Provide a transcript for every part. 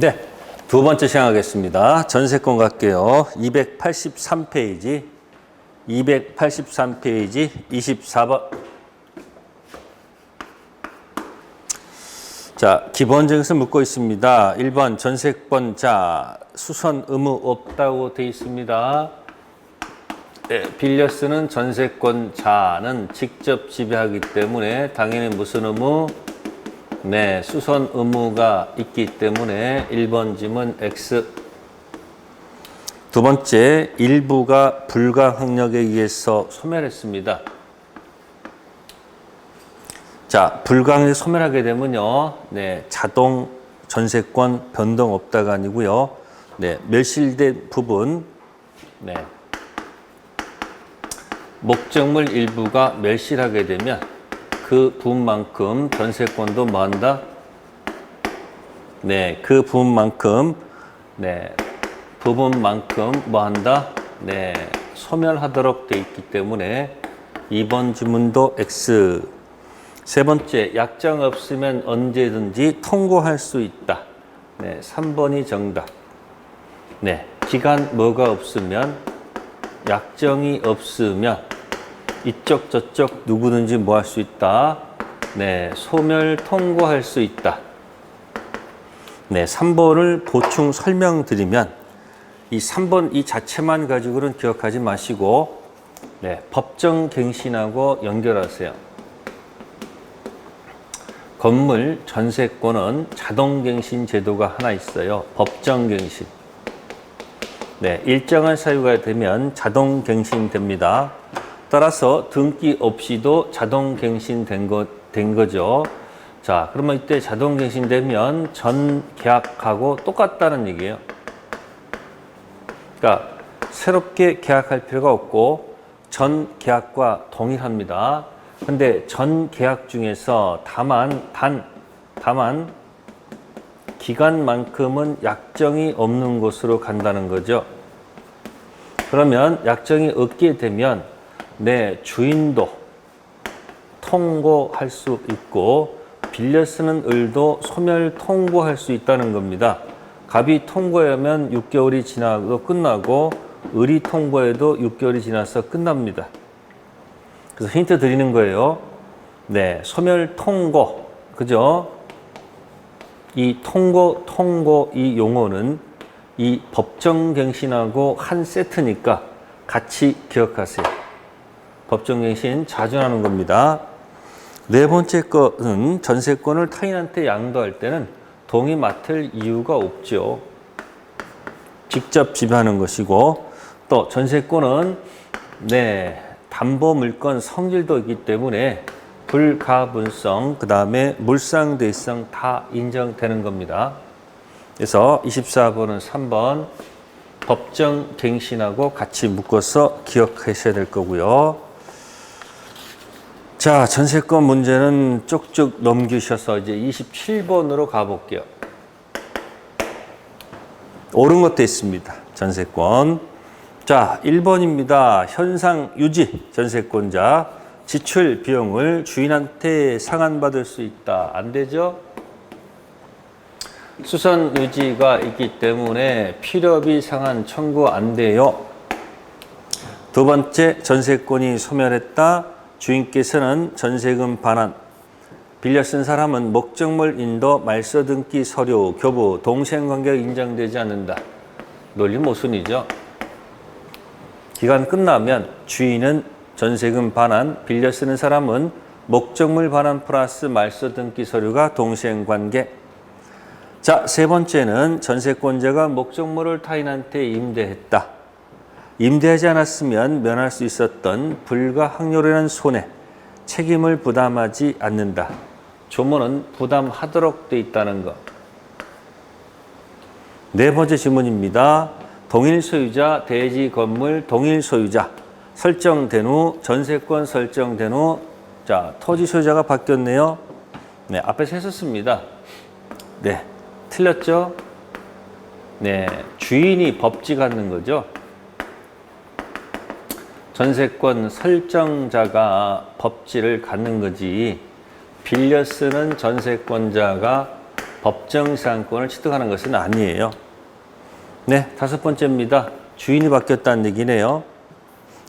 네. 두 번째 시행하겠습니다. 전세권 갈게요. 283페이지. 283페이지 24번. 자, 기본적인 것을 묻고 있습니다. 1번 전세권자 수선 의무 없다고 되어 있습니다. 네, 빌려 쓰는 전세권자는 직접 지배하기 때문에 당연히 무슨 의무? 네, 수선 의무가 있기 때문에 1번 짐은 X. 두 번째, 일부가 불가 항력에 의해서 소멸했습니다. 자, 불가항력 소멸하게 되면요, 네, 자동 전세권 변동 없다가 아니고요, 네, 멸실된 부분, 네, 목적물 일부가 멸실하게 되면 그 부분만큼 전세권도 뭐 한다? 네, 그 부분만큼 네, 부분만큼 뭐 한다? 네, 소멸하도록 돼 있기 때문에 2번 지문도 X. 세 번째, 약정 없으면 언제든지 통고할 수 있다. 네, 3번이 정답. 네, 기간 뭐가 없으면 약정이 없으면 이쪽 저쪽 누구든지 뭐 할 수 있다. 네, 소멸 통고할 수 있다. 네, 3번을 보충 설명드리면 이 3번 이 자체만 가지고는 기억하지 마시고 네, 법정 갱신하고 연결하세요. 건물 전세권은 자동 갱신 제도가 하나 있어요. 법정 갱신. 네, 일정한 사유가 되면 자동 갱신됩니다. 따라서 등기 없이도 자동 갱신된 거, 된 거죠. 자, 그러면 이때 자동 갱신되면 전 계약하고 똑같다는 얘기예요. 그러니까 새롭게 계약할 필요가 없고 전 계약과 동일합니다. 근데 전 계약 중에서 다만 단 다만 기간만큼은 약정이 없는 곳으로 간다는 거죠. 그러면 약정이 없게 되면 내 주인도 통고할 수 있고 빌려 쓰는 을도 소멸 통고할 수 있다는 겁니다. 갑이 통고하면 6개월이 지나고 끝나고 을이 통고해도 6개월이 지나서 끝납니다. 그래서 힌트 드리는 거예요. 네, 소멸 통고. 그죠? 이 통고, 통고 이 용어는 이 법정갱신하고 한 세트니까 같이 기억하세요. 법정갱신 자주 하는 겁니다. 네 번째 것은 전세권을 타인한테 양도할 때는 동의 맡을 이유가 없죠. 직접 지배하는 것이고 또 전세권은 네 담보 물건 성질도 있기 때문에 불가분성 그 다음에 물상대성 다 인정되는 겁니다. 그래서 24번은 3번 법정 갱신하고 같이 묶어서 기억하셔야 될 거고요. 자, 전세권 문제는 쭉쭉 넘기셔서 이제 27번으로 가볼게요. 옳은 것도 있습니다. 전세권. 자, 1번입니다. 현상 유지 전세권자 지출 비용을 주인한테 상환받을 수 있다. 안 되죠? 수선 유지가 있기 때문에 필요비 상환 청구 안 돼요. 두 번째, 전세권이 소멸했다. 주인께서는 전세금 반환. 빌려 쓴 사람은 목적물 인도, 말소 등기 서류, 교부, 동생관계가 인정되지 않는다. 논리 모순이죠. 기간 끝나면 주인은 전세금 반환, 빌려 쓰는 사람은 목적물 반환 플러스 말소 등기 서류가 동생관계. 자, 세 번째는 전세권자가 목적물을 타인한테 임대했다. 임대하지 않았으면 면할 수 있었던 불가항력이라는 손해, 책임을 부담하지 않는다. 조문은 부담하도록 돼 있다는 것. 네 번째 질문입니다. 동일 소유자, 대지 건물 동일 소유자 설정된 후 전세권 설정된 후 자, 토지 소유자가 바뀌었네요. 네, 앞에서 했었습니다. 네. 틀렸죠? 네. 주인이 법지 갖는 거죠. 전세권 설정자가 법지를 갖는 거지 빌려 쓰는 전세권자가 법정 시상권을 취득하는 것은 아니에요. 네, 다섯 번째입니다. 주인이 바뀌었다는 얘기네요.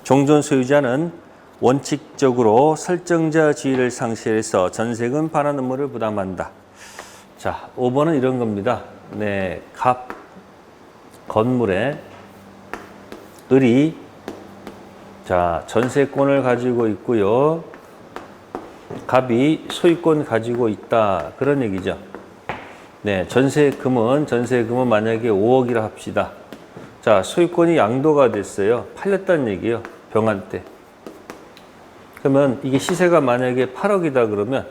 종전 소유자는 원칙적으로 설정자 지위를 상실해서 전세금 반환 의무를 부담한다. 자, 5번은 이런 겁니다. 네, 갑 건물에 을이 자, 전세권을 가지고 있고요. 갑이 소유권 가지고 있다. 그런 얘기죠. 네, 전세금은 전세금은 만약에 5억이라 합시다. 자, 소유권이 양도가 됐어요. 팔렸다는 얘기예요. 병한테. 그러면 이게 시세가 만약에 8억이다 그러면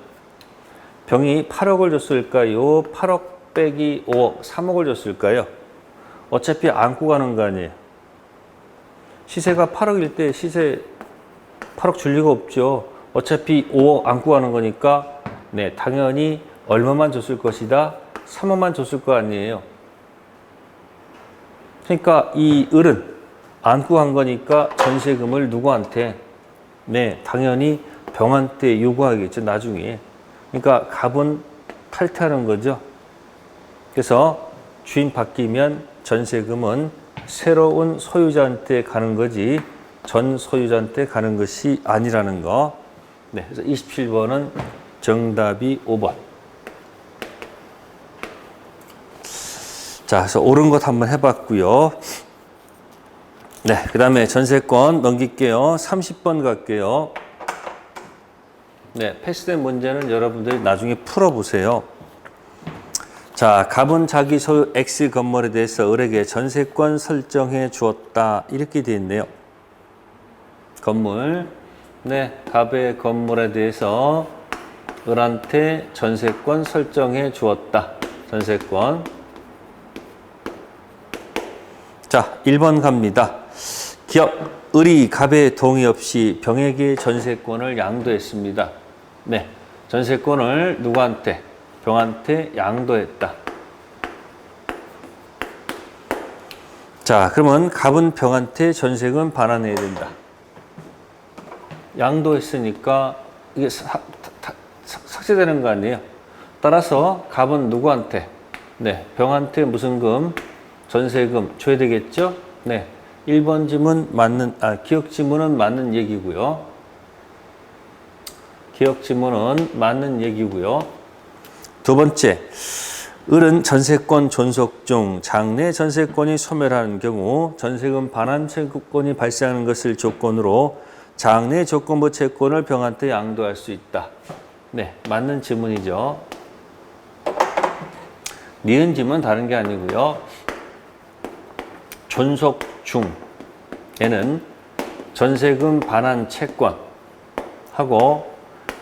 병이 8억을 줬을까요? 8억 빼기 5억, 3억을 줬을까요? 어차피 안고 가는 거 아니에요. 시세가 8억일 때 시세 8억 줄 리가 없죠. 어차피 5억 안고 가는 거니까 네, 당연히 얼마만 줬을 것이다. 3억만 줬을 거 아니에요. 그러니까 이 을은 안고 간 거니까 전세금을 누구한테 네, 당연히 병한테 요구하겠죠, 나중에. 그러니까 갑은 탈퇴하는 거죠. 그래서 주인 바뀌면 전세금은 새로운 소유자한테 가는 거지 전 소유자한테 가는 것이 아니라는 거. 네, 그래서 27번은 정답이 5번. 자, 그래서 옳은 것 한번 해봤고요. 네, 그 다음에 전세권 넘길게요. 30번 갈게요. 네, 패스된 문제는 여러분들이 나중에 풀어보세요. 자, 갑은 자기 소유 X 건물에 대해서 을에게 전세권 설정해 주었다. 이렇게 되어 있네요. 건물. 네, 갑의 건물에 대해서 을한테 전세권 설정해 주었다. 전세권. 자, 1번 갑니다. 기업 을이 갑의 동의 없이 병에게 전세권을 양도했습니다. 네. 전세권을 누구한테? 병한테 양도했다. 자, 그러면 갑은 병한테 전세금 반환해야 된다. 양도했으니까 이게 사- 타- 사- 삭제되는 거 아니에요? 따라서 갑은 누구한테? 네, 병한테 무슨 금? 전세금 줘야 되겠죠? 네. 1번 지문 맞는, 아, 기억 지문은 맞는 얘기고요. 기억 지문은 맞는 얘기고요. 두 번째, 을은 전세권 존속 중 장래 전세권이 소멸하는 경우 전세금 반환 채권이 발생하는 것을 조건으로 장래 조건부 채권을 병한테 양도할 수 있다. 네, 맞는 지문이죠. 니은 지문 다른 게 아니고요. 존속 중에는 전세금 반환 채권하고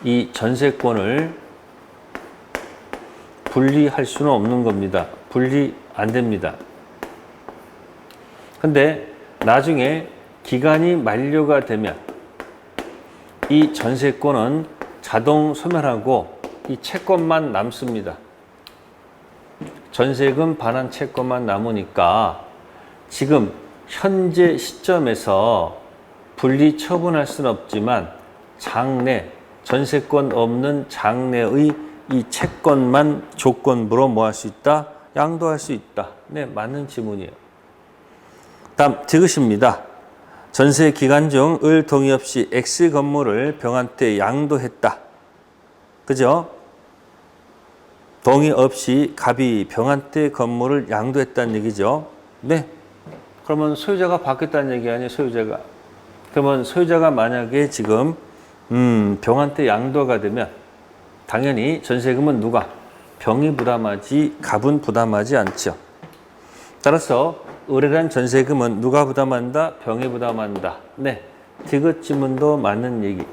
이 전세권을 분리할 수는 없는 겁니다. 분리 안 됩니다. 근데 나중에 기간이 만료가 되면 이 전세권은 자동 소멸하고 이 채권만 남습니다. 전세금 반환 채권만 남으니까 지금 현재 시점에서 분리 처분할 수는 없지만 장래 전세권 없는 장래의 이 채권만 조건부로 뭐 할 수 있다? 양도할 수 있다. 네, 맞는 지문이에요. 다음 디귿입니다. 전세 기간 중 을 동의 없이 X 건물을 병한테 양도했다. 그죠? 동의 없이 갑이 병한테 건물을 양도했다는 얘기죠. 네. 그러면 소유자가 바뀌었다는 얘기 아니에요, 소유자가. 그러면 소유자가 만약에 지금 음, 병한테 양도가 되면 당연히 전세금은 누가? 병이 부담하지 갑은 부담하지 않죠. 따라서 의뢰란 전세금은 누가 부담한다? 병이 부담한다. 네. 디귿 지문도 맞는 얘기.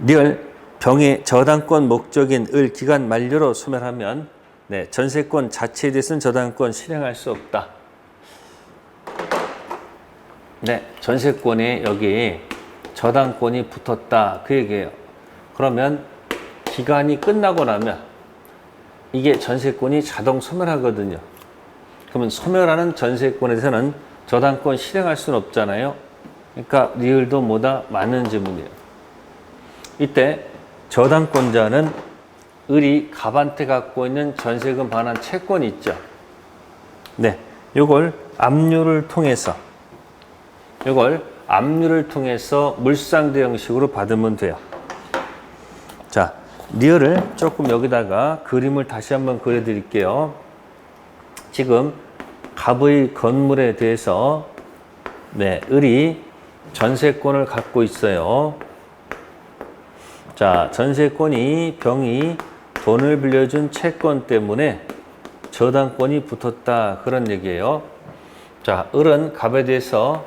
리얼 병의 저당권 목적인 을 기간 만료로 소멸하면 네, 전세권 자체에 대해서는 저당권 실행할 수 없다. 네, 전세권에 여기 저당권이 붙었다 그 얘기예요. 그러면 기간이 끝나고 나면 이게 전세권이 자동 소멸하거든요. 그러면 소멸하는 전세권에서는 저당권 실행할 수는 없잖아요. 그러니까 리을도 뭐다 맞는 지문이에요. 이때 저당권자는 을이 갑한테 갖고 있는 전세금 반환 채권이 있죠. 네, 요걸 압류를 통해서 요걸 압류를 통해서 물상대 형식으로 받으면 돼요. 자, 리얼을 조금 여기다가 그림을 다시 한번 그려드릴게요. 지금 갑의 건물에 대해서 네, 을이 전세권을 갖고 있어요. 자, 전세권이 병이 돈을 빌려준 채권 때문에 저당권이 붙었다. 그런 얘기예요. 자, 을은 갑에 대해서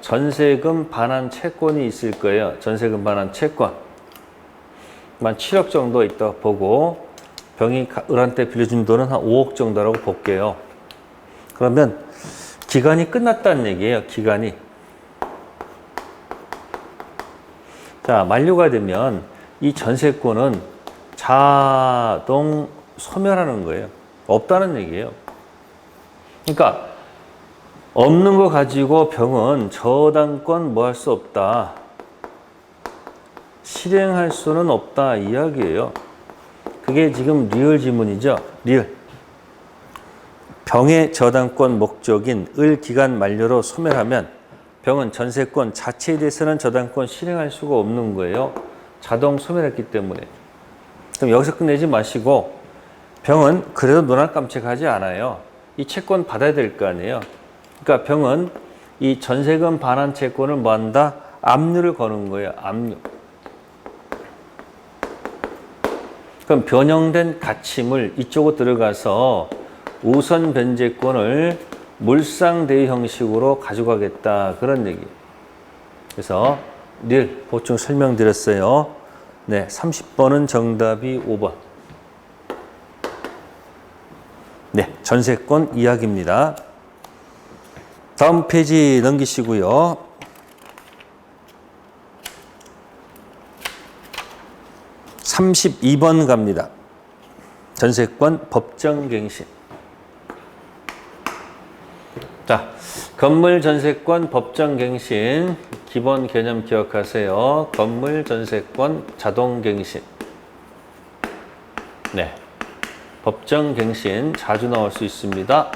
전세금 반환 채권이 있을 거예요. 전세금 반환 채권. 만 7억 정도 있다 보고 병이 가- 을한테 빌려준 돈은 한 5억 정도라고 볼게요. 그러면 기간이 끝났다는 얘기예요. 기간이. 자, 만료가 되면 이 전세권은 자동 소멸하는 거예요. 없다는 얘기예요. 그러니까 없는 거 가지고 병은 저당권 뭐 할 수 없다. 실행할 수는 없다 이야기예요. 그게 지금 리얼 지문이죠. 리얼. 병의 저당권 목적인 을 기간 만료로 소멸하면 병은 전세권 자체에 대해서는 저당권 실행할 수가 없는 거예요. 자동 소멸했기 때문에. 그럼 여기서 끝내지 마시고 병은 그래도 눈알 깜찍하지 않아요. 이 채권 받아야 될 거 아니에요. 그러니까 병은 이 전세금 반환 채권을 뭐 한다? 압류를 거는 거예요. 압류. 그럼 변형된 가침을 이쪽으로 들어가서 우선 변제권을 물상대위 형식으로 가져가겠다 그런 얘기. 그래서 늘 보충 설명드렸어요. 네, 30번은 정답이 5번. 네, 전세권 이야기입니다. 다음 페이지 넘기시고요. 32번 갑니다. 전세권 법정갱신. 자, 건물 전세권 법정갱신 기본 개념 기억하세요. 건물 전세권 자동갱신. 네. 법정갱신 자주 나올 수 있습니다.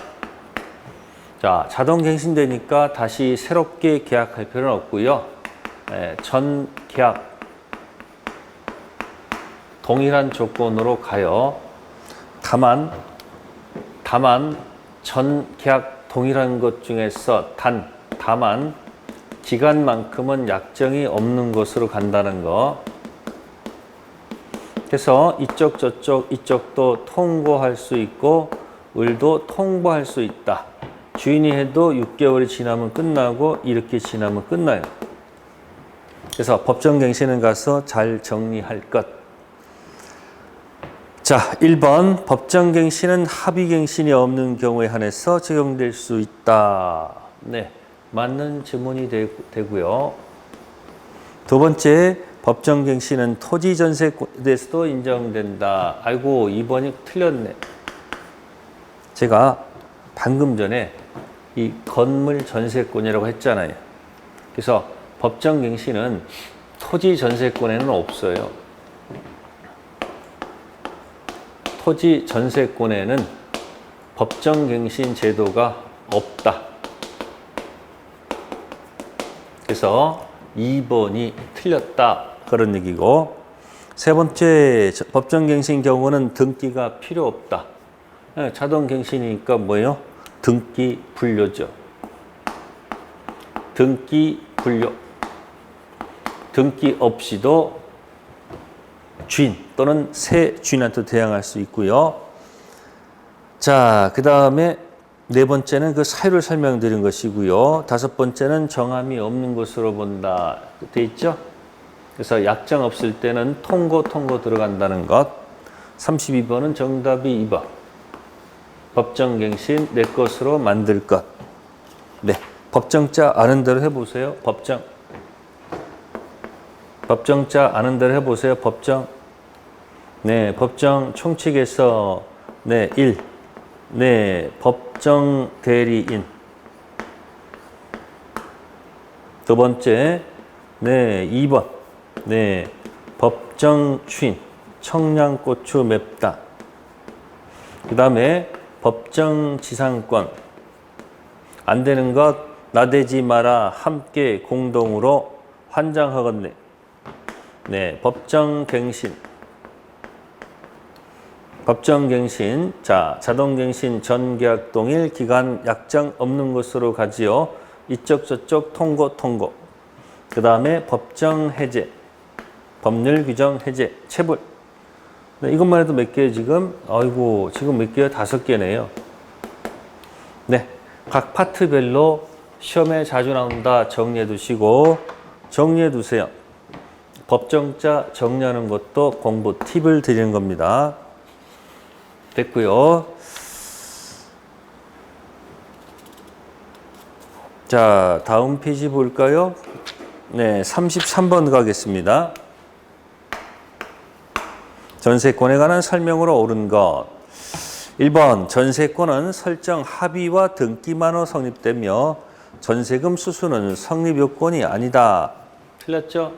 자, 자동갱신 되니까 다시 새롭게 계약할 필요는 없고요. 네, 전 계약 동일한 조건으로 가요. 다만 다만 전 계약 동일한 것 중에서 단 다만 기간만큼은 약정이 없는 것으로 간다는 거. 그래서 이쪽 저쪽 이쪽도 통보할 수 있고 을도 통보할 수 있다. 주인이 해도 6개월이 지나면 끝나고 이렇게 지나면 끝나요. 그래서 법정 갱신은 가서 잘 정리할 것. 자, 1번 법정갱신은 합의갱신이 없는 경우에 한해서 적용될 수 있다. 네, 맞는 질문이 되, 되고요. 두 번째, 법정갱신은 토지전세에 대해서도 인정된다. 아이고, 2번이 틀렸네. 제가 방금 전에 이 건물 전세권이라고 했잖아요. 그래서 법정갱신은 토지 전세권에는 없어요. 토지 전세권에는 법정갱신 제도가 없다. 그래서 2번이 틀렸다. 그런 얘기고. 세 번째, 법정갱신 경우는 등기가 필요 없다. 예, 자동갱신이니까 뭐예요? 등기 분료죠. 등기 분료. 등기 없이도 주인 또는 새 주인한테 대항할 수 있고요. 자, 그 다음에 네 번째는 그 사유를 설명드린 것이고요. 다섯 번째는 정함이 없는 것으로 본다. 돼 있죠? 그래서 약정 없을 때는 통고, 통고 들어간다는 것. 32번은 정답이 2번. 법정갱신 내 것으로 만들 것. 네. 법정자 아는 대로 해보세요. 법정. 법정자 아는 대로 해보세요. 법정. 네, 법정 총칙에서 네, 1. 네, 법정 대리인. 두 번째, 네, 2번. 네, 법정 추인. 청양고추 맵다. 그 다음에 법정 지상권. 안 되는 것 나대지 마라. 함께 공동으로 환장하겠네. 네, 법정 갱신. 법정 갱신. 자, 자동 갱신 전 계약 동일 기간 약정 없는 것으로 가지요. 이쪽 저쪽 통고 통고. 그 다음에 법정 해제. 법률 규정 해제. 체불. 네, 이것만 해도 몇 개예요, 지금? 아이고, 지금 몇 개요? 다섯 개네요. 네. 각 파트별로 시험에 자주 나온다. 정리해 두시고, 정리해 두세요. 법정자 정리하는 것도 공부 팁을 드리는 겁니다. 됐고요. 자, 다음 페이지 볼까요? 네, 33번 가겠습니다. 전세권에 관한 설명으로 옳은 것. 1번 전세권은 설정 합의와 등기만으로 성립되며 전세금 수수는 성립 요건이 아니다. 틀렸죠?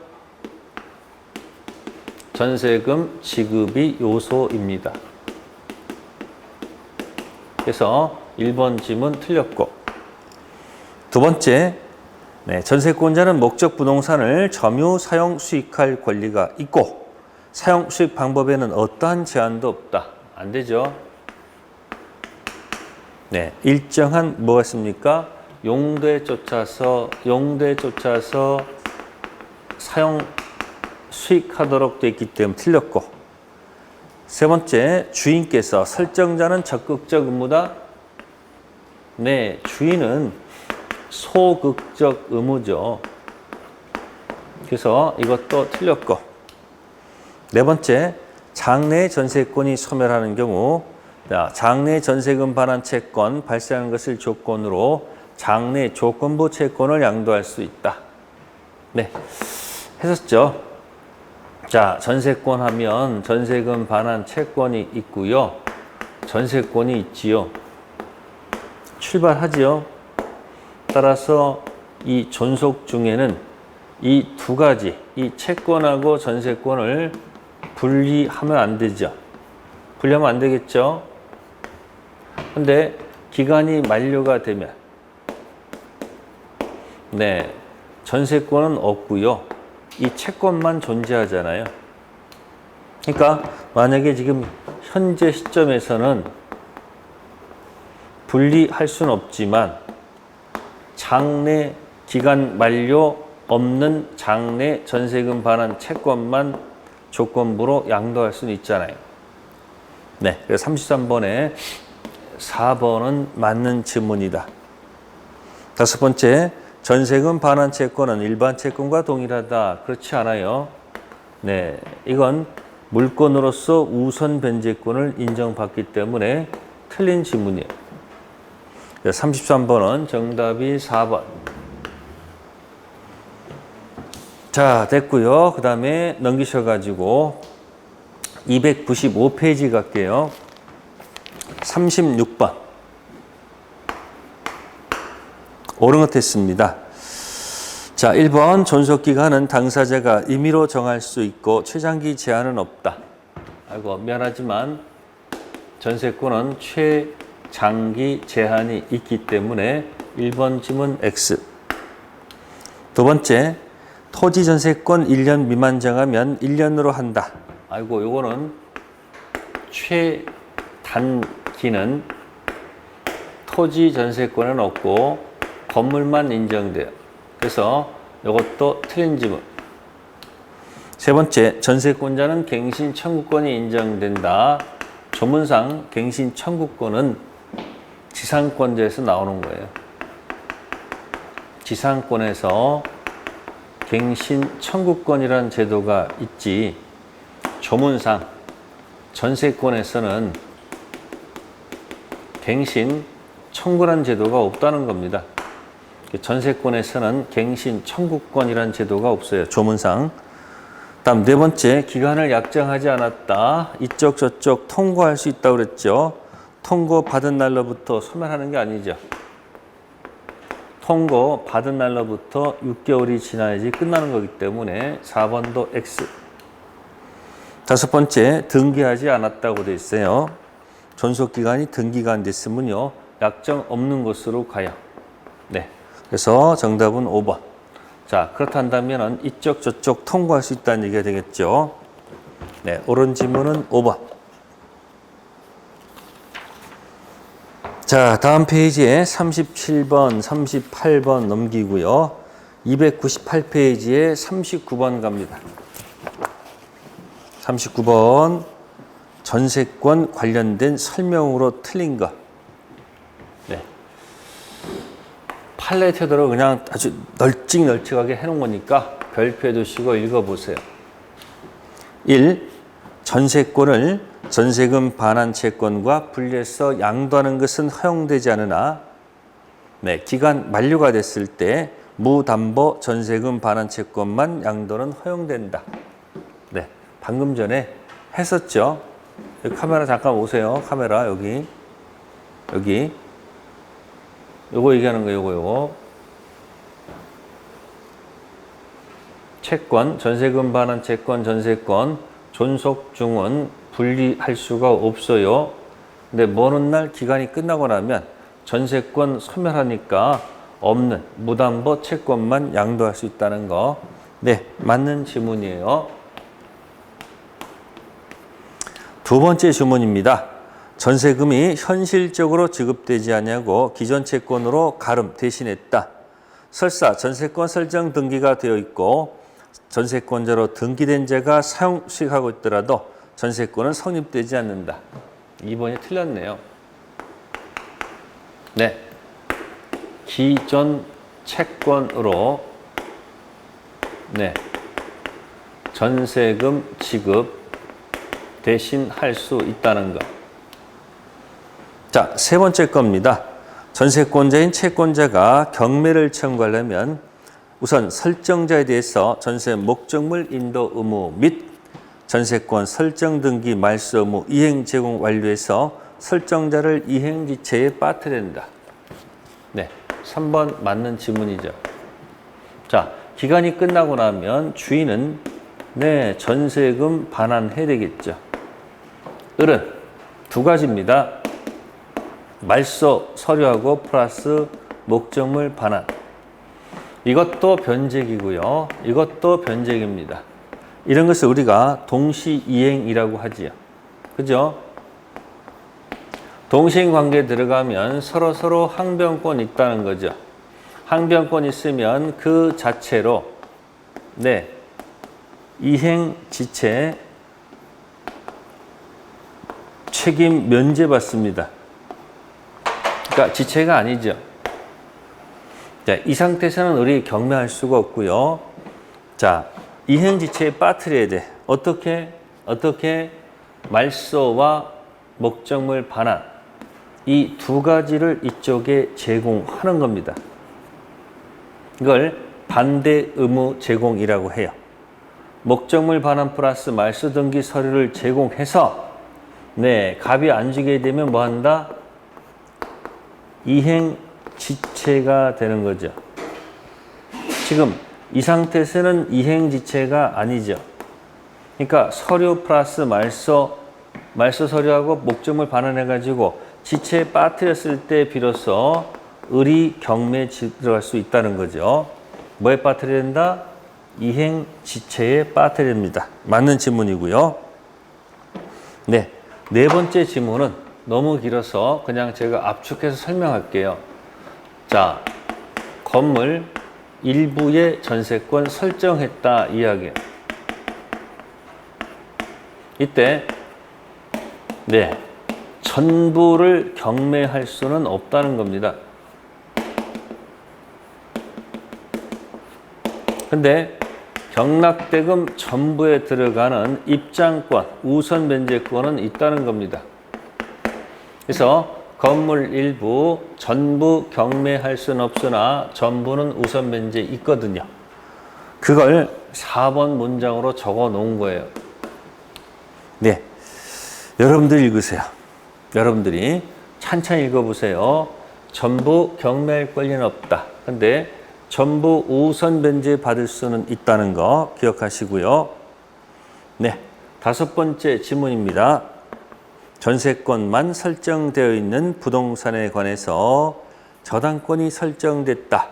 전세금 지급이 요소입니다. 그래서 1번 질문 틀렸고 두 번째 네, 전세권자는 목적 부동산을 점유 사용 수익할 권리가 있고 사용 수익 방법에는 어떠한 제한도 없다. 안 되죠. 네, 일정한 뭐가 있습니까? 용도에 쫓아서 용도에 쫓아서 사용 수익하도록 되어 있기 때문에 틀렸고 세 번째 주인께서 설정자는 적극적 의무다. 네, 주인은 소극적 의무죠. 그래서 이것도 틀렸고 네 번째 장래 전세권이 소멸하는 경우 자, 장래 전세금 반환 채권 발생한 것을 조건으로 장래 조건부 채권을 양도할 수 있다. 네, 했었죠. 자, 전세권 하면 전세금 반환 채권이 있고요. 전세권이 있지요. 출발하지요. 따라서 이 존속 중에는 이 두 가지, 이 채권하고 전세권을 분리하면 안 되죠. 분리하면 안 되겠죠. 근데 기간이 만료가 되면 네, 전세권은 없고요. 이 채권만 존재하잖아요. 그러니까 만약에 지금 현재 시점에서는 분리할 수는 없지만 장래 기간 만료 없는 장래 전세금 반환 채권만 조건부로 양도할 수는 있잖아요. 네, 그래서 33번에 4번은 맞는 질문이다. 다섯 번째, 전세금 반환 채권은 일반 채권과 동일하다. 그렇지 않아요. 네, 이건 물건으로서 우선 변제권을 인정받기 때문에 틀린 질문이에요. 33번은 정답이 4번. 자, 됐고요. 그 다음에 넘기셔가지고 295페이지 갈게요. 36번. 옳은 것 했습니다. 자, 1번 존속 기간은 당사자가 임의로 정할 수 있고 최장기 제한은 없다. 아이고, 미안하지만 전세권은 최장기 제한이 있기 때문에 1번 지문 X. 두 번째, 토지 전세권 1년 미만 정하면 1년으로 한다. 아이고, 요거는 최단기는 토지 전세권은 없고 건물만 인정돼요. 그래서 이것도 틀린 지문. 세 번째, 전세권자는 갱신 청구권이 인정된다. 조문상 갱신 청구권은 지상권자에서 나오는 거예요. 지상권에서 갱신 청구권이라는 제도가 있지. 조문상 전세권에서는 갱신 청구란 제도가 없다는 겁니다. 전세권에서는 갱신 청구권이라는 제도가 없어요. 조문상. 다음 네 번째 기간을 약정하지 않았다. 이쪽 저쪽 통고할 수 있다고 그랬죠. 통고 받은 날로부터 소멸하는 게 아니죠. 통고 받은 날로부터 6개월이 지나야지 끝나는 거기 때문에 4번도 X. 다섯 번째, 등기하지 않았다고 돼 있어요. 존속 기간이 등기가 안 됐으면요, 약정 없는 곳으로 가요. 네. 그래서 정답은 5번. 자, 그렇다면 이쪽 저쪽 통과할 수 있다는 얘기가 되겠죠. 네, 옳은 지문은 5번. 자, 다음 페이지에 37번, 38번 넘기고요. 298페이지에 39번 갑니다. 39번 전세권 관련된 설명으로 틀린 것. 네. 팔레트대로 그냥 아주 널찍널찍하게 해놓은 거니까 별표해 두시고 읽어보세요. 1. 전세권을 전세금 반환 채권과 분리해서 양도하는 것은 허용되지 않으나 네, 기간 만료가 됐을 때 무담보 전세금 반환 채권만 양도는 허용된다. 네, 방금 전에 했었죠. 카메라 잠깐 오세요. 카메라 여기 여기 요거 얘기하는 거 요거 요거 채권 전세금 반환 채권 전세권 존속 중은 분리할 수가 없어요. 근데 먼 날 기간이 끝나고 나면 전세권 소멸하니까 없는 무담보 채권만 양도할 수 있다는 거. 네, 맞는 지문이에요. 두 번째 주문입니다. 전세금이 현실적으로 지급되지 않냐고 기존 채권으로 가름 대신했다. 설사 전세권 설정 등기가 되어 있고 전세권자로 등기된 자가 사용식하고 있더라도 전세권은 성립되지 않는다. 2번이 틀렸네요. 네. 기존 채권으로 네. 전세금 지급 대신 할 수 있다는 것. 자, 세 번째 겁니다. 전세권자인 채권자가 경매를 청구하려면 우선 설정자에 대해서 전세 목적물 인도 의무 및 전세권 설정 등기 말소 의무 이행 제공 완료해서 설정자를 이행 지체에 빠뜨려야 된다. 네, 3번 맞는 지문이죠. 자, 기간이 끝나고 나면 주인은 네, 전세금 반환해야 되겠죠. 을은 두 가지입니다. 말소 서류하고 플러스 목적물 반환. 이것도 변제기고요. 이것도 변제기입니다. 이런 것을 우리가 동시이행이라고 하지요. 그죠? 동시행 관계에 들어가면 서로 서로 항변권 있다는 거죠. 항변권 있으면 그 자체로 네 이행 지체 책임 면제 받습니다. 그러니까 지체가 아니죠. 자, 이 상태에서는 우리 경매할 수가 없고요. 자, 이행 지체에 빠뜨려야 돼. 어떻게? 어떻게? 말소와 목적물 반환. 이 두 가지를 이쪽에 제공하는 겁니다. 이걸 반대 의무 제공이라고 해요. 목적물 반환 플러스 말소 등기 서류를 제공해서 네, 갑이 안 주게 되면 뭐 한다? 이행 지체가 되는 거죠. 지금 이 상태에서는 이행 지체가 아니죠. 그러니까 서류 플러스 말소, 말소 서류하고 목적물 반환해 가지고 지체에 빠뜨렸을 때 비로소 을이 경매에 들어갈 수 있다는 거죠. 뭐에 빠뜨려야 된다? 이행 지체에 빠뜨려야 됩니다. 맞는 지문이고요. 네. 네 번째 지문은 너무 길어서 그냥 제가 압축해서 설명할게요. 자, 건물 일부의 전세권 설정했다 이야기. 이때 네 전부를 경매할 수는 없다는 겁니다. 근데 경락대금 전부에 들어가는 입장권, 우선 변제권은 있다는 겁니다. 그래서 건물 일부 전부 경매할 수는 없으나 전부는 우선 변제 있거든요. 그걸 4번 문장으로 적어 놓은 거예요. 네. 여러분들 읽으세요. 여러분들이 찬찬히 읽어보세요. 전부 경매할 권리는 없다. 근데 전부 우선 변제 받을 수는 있다는 거 기억하시고요. 네. 다섯 번째 지문입니다. 전세권만 설정되어 있는 부동산에 관해서 저당권이 설정됐다.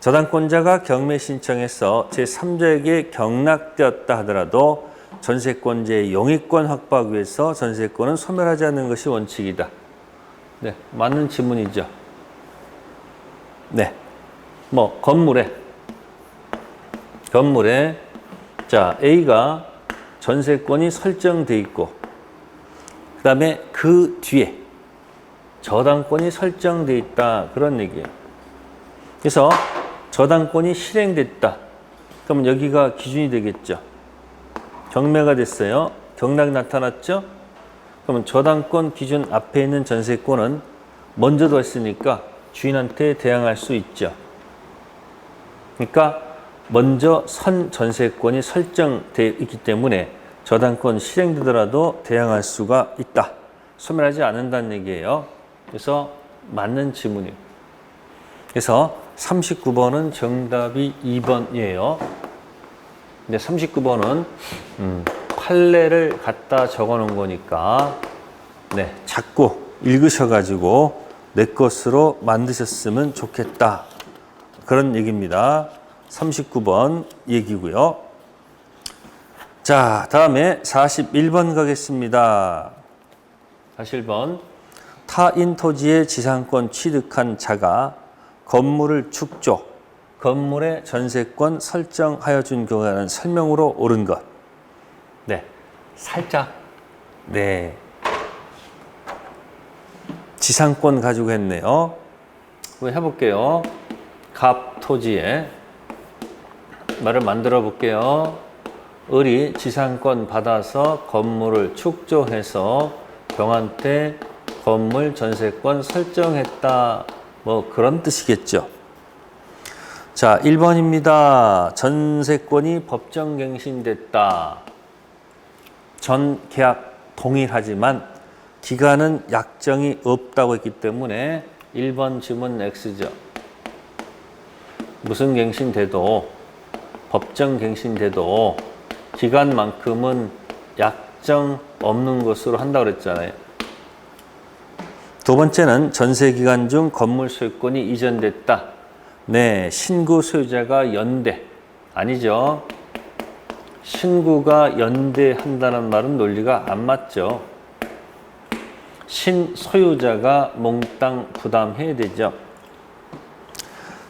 저당권자가 경매 신청해서 제3자에게 경락되었다 하더라도 전세권자의 용익권 확보하기 위해서 전세권은 소멸하지 않는 것이 원칙이다. 네, 맞는 지문이죠. 네. 뭐 건물에 건물에 자, A가 전세권이 설정돼 있고 그 다음에 그 뒤에 저당권이 설정돼 있다. 그런 얘기예요. 그래서 저당권이 실행됐다. 그럼 여기가 기준이 되겠죠. 경매가 됐어요. 경락이 나타났죠. 그러면 저당권 기준 앞에 있는 전세권은 먼저 들어왔으니까 주인한테 대항할 수 있죠. 그러니까 먼저 선 전세권이 설정되어 있기 때문에 저당권 실행되더라도 대항할 수가 있다. 소멸하지 않는다는 얘기예요. 그래서 맞는 지문이에요. 그래서 39번은 정답이 2번이에요. 근데 39번은 음, 판례를 갖다 적어 놓은 거니까 네, 자꾸 읽으셔가지고 내 것으로 만드셨으면 좋겠다. 그런 얘기입니다. 39번 얘기고요. 자, 다음에 41번 가겠습니다. 41번. 타인 토지의 지상권 취득한 자가 건물을 축조, 건물의 전세권 설정하여 준 경우에는 설명으로 옳은 것. 네. 살짝. 네. 지상권 가지고 했네요. 한번 해볼게요. 갑 토지에 말을 만들어 볼게요. 을이 지상권 받아서 건물을 축조해서 경한테 건물 전세권 설정했다. 뭐 그런 뜻이겠죠. 자, 1번입니다. 전세권이 법정 갱신됐다. 전 계약 동일하지만 기간은 약정이 없다고 했기 때문에 1번 지문 X죠. 무슨 갱신돼도 법정 갱신돼도 기간만큼은 약정 없는 것으로 한다고 그랬잖아요. 두 번째는 전세 기간 중 건물 소유권이 이전됐다. 네, 신구 소유자가 연대 아니죠. 신구가 연대한다는 말은 논리가 안 맞죠. 신 소유자가 몽땅 부담해야 되죠.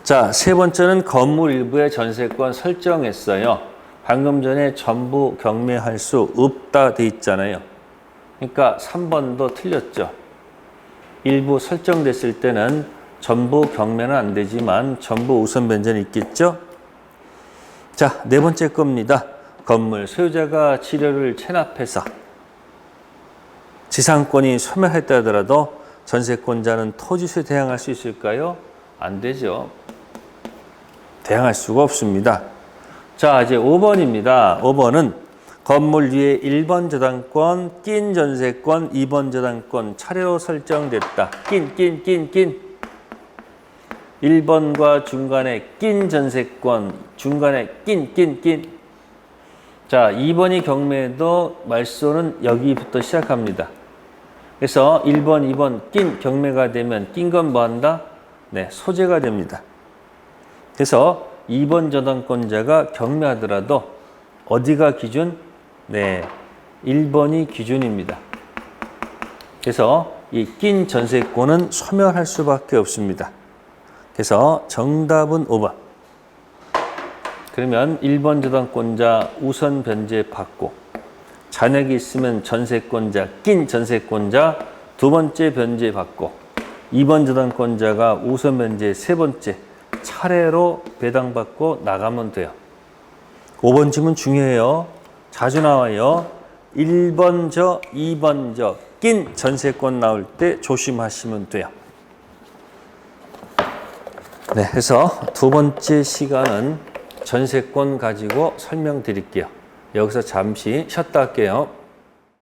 자, 세 번째는 건물 일부의 전세권 설정했어요. 방금 전에 전부 경매할 수 없다 돼 있잖아요. 그러니까 3번도 틀렸죠. 일부 설정됐을 때는 전부 경매는 안 되지만 전부 우선 변제는 있겠죠. 자, 네 번째 겁니다. 건물 소유자가 치료를 체납해서 지상권이 소멸했다 하더라도 전세권자는 토지수에 대항할 수 있을까요? 안 되죠. 대항할 수가 없습니다. 자, 이제 5번입니다. 5번은 건물 위에 1번 저당권, 낀 전세권, 2번 저당권 차례로 설정됐다. 낀, 낀, 낀, 낀. 1번과 중간에 낀 전세권, 중간에 낀, 낀, 낀. 자, 2번이 경매도 말소는 여기부터 시작합니다. 그래서 1번, 2번 낀 경매가 되면 낀 건 뭐 한다? 네, 소재가 됩니다. 그래서 2번 저당권자가 경매하더라도 어디가 기준? 네, 1번이 기준입니다. 그래서 이 낀 전세권은 소멸할 수밖에 없습니다. 그래서 정답은 5번. 그러면 1번 저당권자 우선 변제 받고 잔액이 있으면 전세권자 낀 전세권자 두 번째 변제 받고 2번 저당권자가 우선 변제 세 번째 차례로 배당받고 나가면 돼요. 5번 질문 중요해요. 자주 나와요. 1번 저, 2번 저, 낀 전세권 나올 때 조심하시면 돼요. 네, 해서 두 번째 시간은 전세권 가지고 설명드릴게요. 여기서 잠시 쉬었다 할게요.